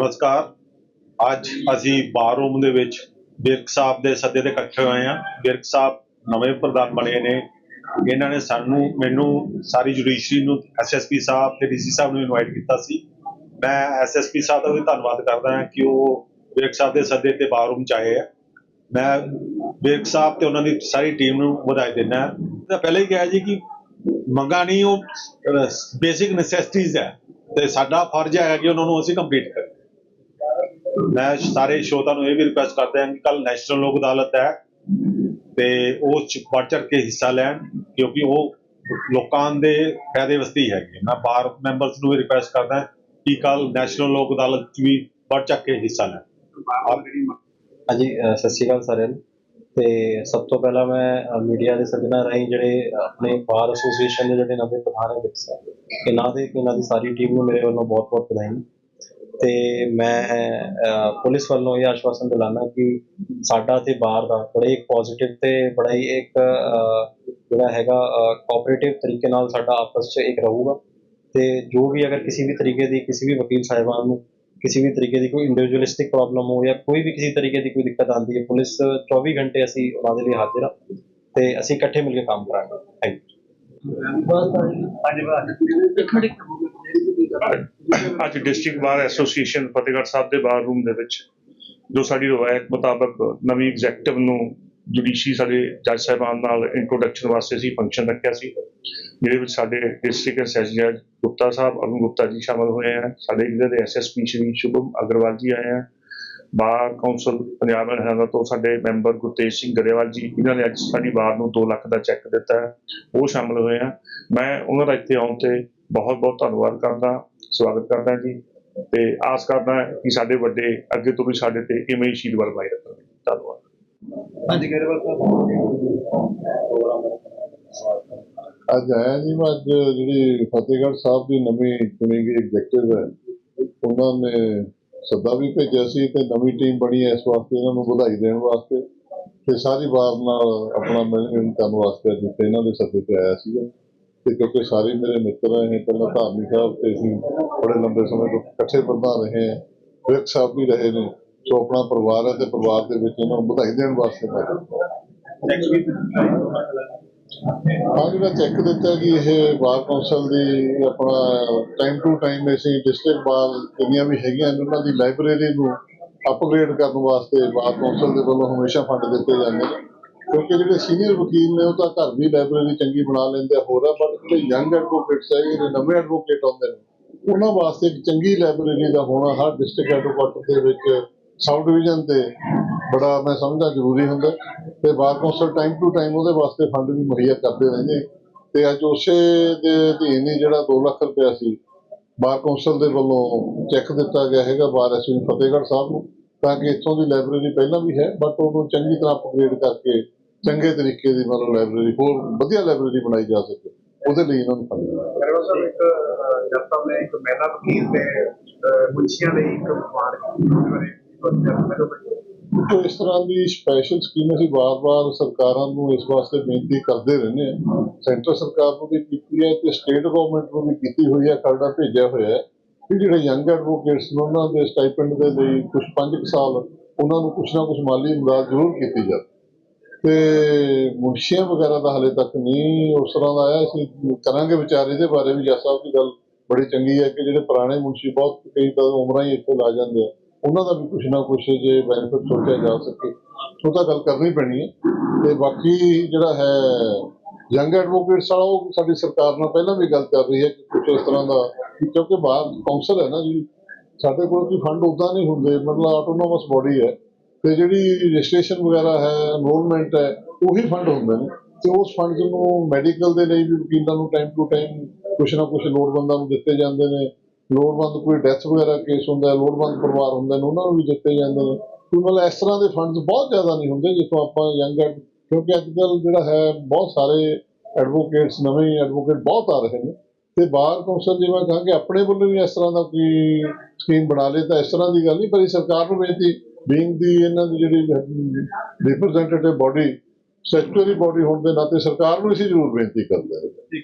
ਨਮਸਕਾਰ। ਅੱਜ ਅਸੀਂ ਬਾਰ ਰੂਮ ਦੇ ਵਿੱਚ ਬਿਰਕ ਸਾਹਿਬ ਦੇ ਸੱਦੇ ਤੇ ਇਕੱਠੇ ਹੋਏ ਹਾਂ। ਬਿਰਕ ਸਾਹਿਬ ਨਵੇਂ ਪ੍ਰਧਾਨ ਬਣੇ ਨੇ। ਇਹਨਾਂ ਨੇ ਸਾਨੂੰ, ਮੈਨੂੰ ਸਾਰੀ ਜੁਡੀਸ਼ਰੀ ਨੂੰ ਐਸਐਸਪੀ ਸਾਹਿਬ ਤੇ ਡੀਸੀ ਸਾਹਿਬ ਨੂੰ ਇਨਵਾਈਟ ਕੀਤਾ ਸੀ। ਮੈਂ ਐਸਐਸਪੀ ਸਾਹਿਬ ਦਾ ਵੀ ਧੰਨਵਾਦ ਕਰਦਾ ਹਾਂ ਕਿ ਉਹ ਬਿਰਕ ਸਾਹਿਬ ਦੇ ਸੱਦੇ ਤੇ ਬਾਰ ਰੂਮ ਚ ਆਏ ਆ। ਮੈਂ ਬਿਰਕ ਸਾਹਿਬ ਤੇ ਉਹਨਾਂ ਦੀ ਸਾਰੀ ਟੀਮ ਨੂੰ ਵਧਾਈ ਦਿੰਦਾ ਮੈਂ ਪਹਿਲੇ ਹੀ ਕਿਹਾ ਜੀ ਕਿ ਮੰਗਾਂ ਨਹੀਂ, ਉਹ ਬੇਸਿਕ ਨੈਸੈਸਿਟੀਜ਼ ਹੈ। ਤੇ ਸਾਡਾ ਫਰਜ਼ ਹੈ ਕਿ ਉਹਨਾਂ ਨੂੰ ਅਸੀਂ ਕੰਪਲੀਟ ਕਰੀਏ। ਮੈਂ ਸਾਰੇ ਸ਼ੋਤਾ ਨੂੰ ਇਹ ਵੀ ਰਿਕੁਐਸਟ ਕਰਦਾ ਹਾਂ ਕਿ ਕੱਲ ਨੈਸ਼ਨਲ ਲੋਕ ਅਦਾਲਤ ਹੈ ਤੇ ਉਹ ਚ ਵੱਧ ਚੜ੍ਹ ਕੇ ਹਿੱਸਾ ਲੈਣ, ਕਿਉਂਕਿ ਉਹ ਲੋਕਾਂ ਦੇ ਫਾਇਦੇ ਵਾਸਤੇ ਹੀ ਹੈਗੇ ਮੈਂ ਬਾਰ ਮੈਂਬਰਸ ਨੂੰ ਵੀ ਰਿਕੁਐਸਟ ਕਰਦਾ ਕਿ ਕੱਲ ਨੈਸ਼ਨਲ ਲੋਕ ਅਦਾਲਤ 'ਚ ਵੀ ਵੱਧ ਚੜ੍ਹ ਕੇ ਹਿੱਸਾ ਲੈਣ। ਹਾਂਜੀ ਸਤਿ ਸ਼੍ਰੀ ਅਕਾਲ ਸਾਰਿਆਂ ਨੂੰ। ਤੇ ਸਭ ਤੋਂ ਪਹਿਲਾਂ ਮੈਂ ਮੀਡੀਆ ਦੇ ਸੱਜਣਾ ਰਾਹੀਂ ਜਿਹੜੇ ਆਪਣੇ ਬਾਰ ਐਸੋਸੀਏਸ਼ਨ ਦੇ ਜਿਹੜੇ ਨਵੇਂ ਪ੍ਰਧਾਨ ਹੈ ਇਹਨਾਂ ਦੇ ਇਹਨਾਂ ਦੀ ਸਾਰੀ ਟੀਮ ਨੂੰ ਮੇਰੇ ਵੱਲੋਂ ਬਹੁਤ ਬਹੁਤ ਵਧਾਈ ਤੇ ਮੈਂ ਪੁਲਿਸ ਵੱਲੋਂ ਇਹ ਆਸ਼ਵਾਸਨ ਦਿਲਾਨਾ ਕਿ ਸਾਡਾ ਤੇ ਬਾਹਰ ਦਾ ਬੜੇ ਇੱਕ ਪੋਜ਼ਿਟਿਵ ਤੇ ਬੜਾ ਹੀ ਇੱਕ ਜਿਹੜਾ ਹੈਗਾ ਕੋਆਪਰੇਟਿਵ ਤਰੀਕੇ ਨਾਲ ਸਾਡਾ ਆਪਸ 'ਚ ਇੱਕ ਰਹੂਗਾ। ਤੇ ਜੋ ਵੀ ਅਗਰ ਕਿਸੇ ਵੀ ਤਰੀਕੇ ਦੀ ਕਿਸੇ ਵੀ ਵਕੀਲ ਸਾਹਿਬਾਨ ਨੂੰ ਕਿਸੇ ਵੀ ਤਰੀਕੇ ਦੀ ਕੋਈ ਇੰਡੀਵਿਜੂਅਲਿਸਟਿਕ ਪ੍ਰੋਬਲਮ ਹੋ ਜਾਂ ਕੋਈ ਵੀ ਕਿਸੇ ਤਰੀਕੇ ਦੀ ਕੋਈ ਦਿੱਕਤ ਆਉਂਦੀ ਹੈ ਪੁਲਿਸ 24 ਘੰਟੇ ਅਸੀਂ ਉਹਨਾਂ ਦੇ ਲਈ ਹਾਜ਼ਰ ਹਾਂ ਤੇ ਅਸੀਂ ਇਕੱਠੇ ਮਿਲ ਕੇ ਕੰਮ ਕਰਾਂਗੇ। ਥੈਂਕ ਯੂ ਅੱਜ district bar association Fatehgarh Sahib ਦੇ ਬਾਰ ਰੂਮ ਦੇ ਵਿੱਚ, ਜੋ ਸਾਡੀ ਰਵਾਇਤ ਮੁਤਾਬਕ ਨਵੀਂ ਐਗਜ਼ੈਕਟਿਵ ਨੂੰ ਜੁਡੀਸ਼ੀ ਸਾਡੇ ਜੱਜ ਸਾਹਿਬਾਨ ਨਾਲ ਇੰਟਰੋਡਕਸ਼ਨ ਵਾਸਤੇ ਅਸੀਂ ਫੰਕਸ਼ਨ ਰੱਖਿਆ ਸੀ, ਜਿਹਦੇ ਵਿੱਚ ਸਾਡੇ ਡਿਸਟ੍ਰਿਕਟ ਸੈਸ਼ਨ ਜੱਜ ਗੁਪਤਾ ਸਾਹਿਬ, ਅਰੁਣ ਗੁਪਤਾ ਜੀ ਸ਼ਾਮਲ ਹੋਏ ਹਨ ਸਾਡੇ ਜ਼ਿਲ੍ਹੇ ਦੇ ਐਸਐਸਪੀ ਸ਼੍ਰੀ ਸ਼ੁਭਮ ਅਗਰਵਾਲ ਜੀ ਆਏ ਹਨ ਬਾਰ ਕੌਂਸਲ ਪੰਜਾਬ ਹਰਿਆਣਾ ਤੋਂ ਸਾਡੇ ਮੈਂਬਰ ਗੁਰਤੇਜ ਸਿੰਘ ਗਰੇਵਾਲ ਜੀ, ਇਹਨਾਂ ਨੇ ਅੱਜ ਸਾਡੀ ਬਾਰ ਨੂੰ 2 ਲੱਖ ਦਾ ਚੈੱਕ ਦਿੱਤਾ। ਹੈ ਉਹ ਸ਼ਾਮਲ ਹੋਏ ਆ। ਮੈਂ ਉਹਨਾਂ ਦਾ ਇੱਥੇ ਆਉਣ ਤੇ ਬਹੁਤ ਬਹੁਤ ਧੰਨਵਾਦ ਕਰਦਾ ਸਵਾਗਤ ਕਰਦਾ ਜੀ। ਤੇ ਆਸ ਕਰਦਾ ਕਿ ਸਾਡੇ ਵੱਡੇ ਅੱਗੇ ਤੋਂ ਵੀ ਸਾਡੇ ਤੇ ਇਵੇਂ ਹੀ ਆਸ਼ੀਰਵਾਦ ਬਣਾਈ ਰੱਖਣਗੇ ਧੰਨਵਾਦ। ਅੱਜ ਆਇਆ ਜੀ ਮੈਂ ਅੱਜ ਜਿਹੜੀ ਫਤਿਹਗੜ੍ਹ ਸਾਹਿਬ ਦੀ ਨਵੀਂ ਚੁਣੀ ਗਈ ਐਗਜ਼ੈਕਟਿਵ ਹੈ। ਉਹਨਾਂ ਨੇ ਸੱਦਾ ਵੀ ਭੇਜਿਆ ਸੀ ਤੇ ਨਵੀਂ ਟੀਮ ਬਣੀ ਹੈ ਇਸ ਵਾਸਤੇ ਇਹਨਾਂ ਨੂੰ ਵਧਾਈ ਦੇਣ ਵਾਸਤੇ। ਤੇ ਸਾਰੀ ਵਾਰ ਨਾਲ ਆਪਣਾ ਮਿਲਣ ਕਰਨ ਵਾਸਤੇ ਅੱਜ ਇੱਥੇ ਇਹਨਾਂ ਦੇ ਸੱਦੇ ਤੇ ਆਇਆ ਸੀਗਾ। ਤੇ ਕਿਉਂਕਿ ਸਾਰੇ ਮੇਰੇ ਮਿੱਤਰ ਹੈ ਪਹਿਲਾਂ ਧਾਰਮਿਕ ਸਾਹਿਬ ਤੇ ਅਸੀਂ ਬੜੇ ਲੰਬੇ ਸਮੇਂ ਤੋਂ ਇਕੱਠੇ ਪ੍ਰਧਾਨ ਰਹੇ ਹਾਂ, ਵਿਰਕ ਸਾਹਿਬ ਵੀ ਰਹੇ ਨੇ, ਸੋ ਆਪਣਾ ਪਰਿਵਾਰ ਹੈ ਤੇ ਪਰਿਵਾਰ ਦੇ ਵਿੱਚ ਇਹਨਾਂ ਨੂੰ ਵਧਾਈ ਦੇਣ ਵਾਸਤੇ ਮੈਂ ਆਇਆ। ਮੈਂ ਚੈੱਕ ਦਿੱਤਾ ਕਿ ਇਹ ਬਾਰ ਕੌਂਸਲ ਦੀ ਆਪਣਾ ਟਾਈਮ ਟੂ ਟਾਈਮ ਅਸੀਂ ਡਿਸਟ੍ਰਿਕਟ ਬਾਰ ਜਿੰਨੀਆਂ ਵੀ ਹੈਗੀਆਂ ਨੇ, ਉਹਨਾਂ ਦੀ ਲਾਇਬ੍ਰੇਰੀ ਨੂੰ ਅਪਗ੍ਰੇਡ ਕਰਨ ਵਾਸਤੇ ਬਾਰ ਕੌਂਸਲ ਦੇ ਵੱਲੋਂ ਹਮੇਸ਼ਾ ਫੰਡ ਦਿੱਤੇ ਜਾਂਦੇ ਨੇ ਕਿਉਂਕਿ ਜਿਹੜੇ ਸੀਨੀਅਰ ਵਕੀਲ ਨੇ ਉਹ ਤਾਂ ਘਰ ਵੀ ਲਾਇਬ੍ਰੇਰੀ ਚੰਗੀ ਬਣਾ ਲੈਂਦੇ ਆ, ਹੋਰ ਆ ਪਰ ਜਿਹੜੇ ਯੰਗ ਐਡਵੋਕੇਟਸ ਹੈਗੇ ਜਿਹੜੇ ਨਵੇਂ ਐਡਵੋਕੇਟ ਆਉਂਦੇ ਨੇ, ਉਹਨਾਂ ਵਾਸਤੇ ਇੱਕ ਚੰਗੀ ਲਾਇਬ੍ਰੇਰੀ ਦਾ ਹੋਣਾ ਹਰ ਡਿਸਟ੍ਰਿਕਟ ਹੈਡਕੁਆਟਰ ਦੇ ਵਿੱਚ ਸਬ ਡਿਵੀਜ਼ਨ ਤੇ ਬੜਾ ਮੈਂ ਸਮਝਦਾ ਜ਼ਰੂਰੀ ਹੁੰਦਾ ਤੇ bar council time to time ਉਹਦੇ ਵਾਸਤੇ ਫੰਡ ਵੀ ਮੁਹੱਈਆ ਕਰਦੇ ਰਹਿੰਦੇ ਤੇ ਅੱਜ ਉਸੇ ਦੇ ਅਧੀਨ ਹੀ ਜਿਹੜਾ 2 ਲੱਖ ਰੁਪਇਆ ਸੀ ਬਾਰ ਕੌਂਸਲ ਦੇ ਵੱਲੋਂ ਚੈੱਕ ਦਿੱਤਾ ਗਿਆ ਹੈਗਾ ਬਾਰ ਐਸੋਸੀਏਸ਼ਨ ਫਤਿਹਗੜ੍ਹ ਸਾਹਿਬ ਨੂੰ, ਤਾਂ ਕਿ ਇੱਥੋਂ ਦੀ ਲਾਇਬ੍ਰੇਰੀ ਪਹਿਲਾਂ ਵੀ ਹੈ ਬਟ ਉਹਨੂੰ ਚੰਗੀ ਤਰ੍ਹਾਂ ਅਪਗ੍ਰੇਡ ਕਰਕੇ ਚੰਗੇ ਤਰੀਕੇ ਦੀ ਮਤਲਬ ਲਾਇਬ੍ਰੇਰੀ ਹੋਰ ਵਧੀਆ ਲਾਇਬ੍ਰੇਰੀ ਬਣਾਈ ਜਾ ਸਕੇ ਉਹਦੇ ਲਈ ਇਹਨਾਂ ਨੂੰ ਫੰਡ ਮਿਲਿਆ ਗਰੇਵਾਲ ਸਾਹਿਬ ਇੱਕ ਅਹ, ਜਦ ਤੱਕ ਮੈਂ ਇੱਕ ਮਹਿਲਾ ਵਕੀਲ ਤੇ ਲਈ ਇੱਕ ਇਸ ਤਰ੍ਹਾਂ ਦੀ ਸਪੈਸ਼ਲ ਸਕੀਮ ਅਸੀਂ ਵਾਰ-ਵਾਰ ਸਰਕਾਰਾਂ ਨੂੰ ਇਸ ਵਾਸਤੇ ਬੇਨਤੀ ਕਰਦੇ ਰਹਿੰਦੇ ਹਾਂ। ਸੈਂਟਰ ਸਰਕਾਰ ਨੂੰ ਵੀ ਕੀਤੀ ਹੈ ਤੇ ਸਟੇਟ ਗਵਰਨਮੈਂਟ ਨੂੰ ਵੀ ਕੀਤੀ ਹੋਈ ਹੈ ਖਰੜਾ ਭੇਜਿਆ ਹੋਇਆ ਹੈ। ਕਿ ਜਿਹੜੇ ਯੰਗ ਐਡਵੋਕੇਟਸ ਨੇ ਉਹਨਾਂ ਦੇ ਸਟਾਈਪੈਂਡ ਦੇ ਲਈ ਕੁਝ 5 ਸਾਲ ਉਹਨਾਂ ਨੂੰ ਕੁਝ ਨਾ ਕੁਝ ਮਾਲੀ ਇਮਦਾਦ ਜ਼ਰੂਰ ਕੀਤੀ ਜਾਵੇ। ਤੇ ਮੁਨਸ਼ੀਆਂ ਵਗੈਰਾ ਦਾ ਹਲੇ ਤੱਕ ਨਹੀਂ ਉਸ ਤਰ੍ਹਾਂ ਦਾ ਆਇਆ। ਅਸੀਂ ਕਰਾਂਗੇ ਵਿਚਾਰ ਇਹਦੇ ਬਾਰੇ ਵੀ। ਜੱਜ ਸਾਹਿਬ ਦੀ ਗੱਲ ਬੜੀ ਚੰਗੀ ਹੈ ਕਿ ਜਿਹੜੇ ਪੁਰਾਣੇ ਮੁਨਸ਼ੀ ਬਹੁਤ ਕਈ ਤਾਂ ਉਮਰਾਂ ਹੀ ਇੱਥੇ ਲਾ ਜਾਂਦੇ ਆ। ਉਹਨਾਂ ਦਾ ਵੀ ਕੁਝ ਨਾ ਕੁਝ ਜੇ ਬੈਨੀਫਿਟ ਸੋਚਿਆ ਜਾ ਸਕੇ। ਉਹ ਤਾਂ ਗੱਲ ਕਰਨੀ ਪੈਣੀ ਹੈ। ਤੇ ਬਾਕੀ ਜਿਹੜਾ ਹੈ ਯੰਗ ਐਡਵੋਕੇਟਸ ਵਾਲਾ, ਉਹ ਸਾਡੀ ਸਰਕਾਰ ਨਾਲ ਪਹਿਲਾਂ ਵੀ ਗੱਲ ਕਰ ਰਹੀ ਹੈ ਕਿ ਕੁਝ ਇਸ ਤਰ੍ਹਾਂ ਦਾ ਕਿਉਂਕਿ ਬਾਹਰ ਕੌਂਸਲ ਹੈ ਨਾ ਜੀ, ਸਾਡੇ ਕੋਲ ਕੋਈ ਫੰਡ ਉਦਾਂ ਨਹੀਂ ਹੁੰਦੇ। ਮਤਲਬ ਆਟੋਨੋਮਸ ਬੋਡੀ ਹੈ। ਤੇ ਜਿਹੜੀ ਰਜਿਸਟ੍ਰੇਸ਼ਨ ਵਗੈਰਾ ਹੈ ਐਨਰੋਲਮੈਂਟ ਹੈ, ਉਹੀ ਫੰਡ ਹੁੰਦੇ ਨੇ। ਤੇ ਉਸ ਫੰਡ ਨੂੰ ਮੈਡੀਕਲ ਦੇ ਲਈ ਵੀ ਵਕੀਲਾਂ ਨੂੰ ਟਾਈਮ ਟੂ ਟਾਈਮ ਕੁਛ ਨਾ ਕੁਛ ਲੋੜਵੰਦਾਂ ਨੂੰ ਦਿੱਤੇ ਜਾਂਦੇ ਨੇ। ਲੋੜਵੰਦ ਕੋਈ ਡੈਥ ਵਗੈਰਾ ਕੇਸ ਹੁੰਦਾ ਲੋੜਵੰਦ ਪਰਿਵਾਰ ਹੁੰਦੇ ਨੇ ਉਹਨਾਂ ਨੂੰ ਵੀ ਦਿੱਤੇ ਜਾਂਦੇ ਨੇ। ਮਤਲਬ ਇਸ ਤਰ੍ਹਾਂ ਦੇ ਫੰਡਸ ਬਹੁਤ ਜ਼ਿਆਦਾ ਨਹੀਂ ਹੁੰਦੇ, ਜਿੱਥੋਂ ਆਪਾਂ ਯੰਗ ਕਿਉਂਕਿ ਅੱਜ ਕੱਲ੍ਹ ਜਿਹੜਾ ਹੈ, ਬਹੁਤ ਸਾਰੇ ਐਡਵੋਕੇਟਸ ਨਵੇਂ ਐਡਵੋਕੇਟ ਬਹੁਤ ਆ ਰਹੇ ਨੇ। ਤੇ ਬਾਹਰ ਕੌਂਸਲ ਜਿਵੇਂ ਕਹਾਂ ਕਿ ਆਪਣੇ ਵੱਲੋਂ ਵੀ ਇਸ ਤਰ੍ਹਾਂ ਦਾ ਕੋਈ ਸਕੀਮ ਬਣਾ ਲੇ ਤਾਂ ਇਸ ਤਰ੍ਹਾਂ ਦੀ ਗੱਲ ਨਹੀਂ, ਪਰ ਸਰਕਾਰ ਨੂੰ ਬੇਨਤੀ ਬੀਇੰਗ ਦੀ ਇਹਨਾਂ ਦੀ ਜਿਹੜੀ ਰਿਪਰੈਜ਼ੈਂਟੇਟਿਵ ਬਾਡੀ ਸੈਕਟਰੀ ਬਾਡੀ ਹੋਣ ਦੇ ਨਾਤੇ ਸਰਕਾਰ ਨੂੰ ਅਸੀਂ ਜ਼ਰੂਰ ਬੇਨਤੀ ਕਰਦੇ ਹਾਂ।